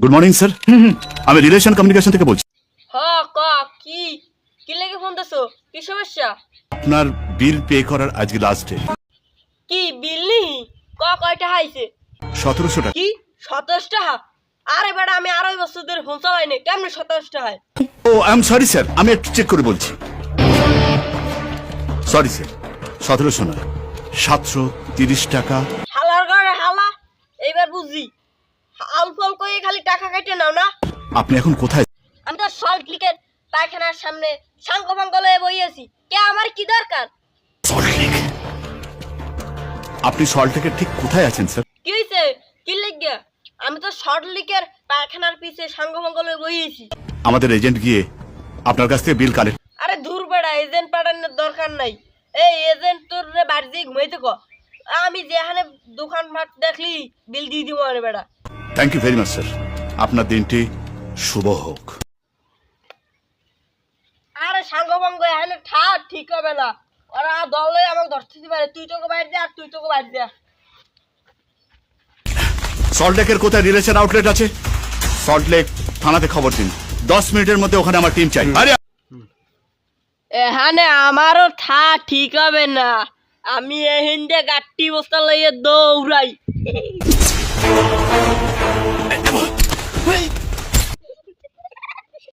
Good morning sir আমি relation communication থেকে বলছি। হ ক কি? কি লেগে ফোন দিছো? কি সমস্যা? আপনার বিল পে করার আজকে লাস্ট ডে কি বিল নি ক কয়টা হাইছে? সতেরোশো টাকা। কি? সতেরোশ টাকা? আরে বেটা আমি আড়াই বছর ধরে ফোন চালাইনি কেমনে সতেরোশ টাকা হয়? Oh I am sorry sir আমি একটু চেক করে বলছি। সরি স্যার সতেরোশো নয়। সাতশো তিরিশ টাকা। হালার ঘরে হালা। এইবার বুঝি। আল ফল করে খালি টাকা কেটে নাও না। আপনি এখন কোথায়? আমি তো সল্ট লিকের পায়খানার সামনে সাঙ্গ ফাঙ্গ লয়ে বই আছি। কে আমার কি দরকার? আপনি সল্টলেকের ঠিক কোথায় আছেন স্যার কি হয়েছে কি লেগে আমি তো সল্ট লিকের পায়খানার পিছে সাঙ্গ ফাঙ্গ লয়ে বই আছি। আমাদের এজেন্ট গিয়ে আপনার কাছ থেকে বিল কালেক্ট আরে দূর বেড়া এজেন্ট পাঠানোর দরকার নাই। এই এজেন্ট তোর রে বাড়ি দিয়ে ঘুমাইতে ক। আমি যেখানে দোকান মাঠ দেখলি বিল দিয়ে দিব আরে বেড়া। Thank you very much sir আপনার দিনটি শুভ হোক। আরে সাঙ্গ ফাঙ্গ এখানে ঠা ঠিক হবে না। ওরা দলে আমাকে ধরতে পারে। তুই তোকে বাইরে দে আর তুই তোকে বাইরে দে। সল্টলেকের কোথায় রিলেশন আউটলেট আছে? সল্টলেক থানাতে খবর দিন। দশ মিনিটের মধ্যে ওখানে আমার টিম চাই। আরে এখানে আমারও থা ঠিক হবে না। আমি এহিন্দে গাট্টি বস্তা লইয়ে দৌড়াই। Peace.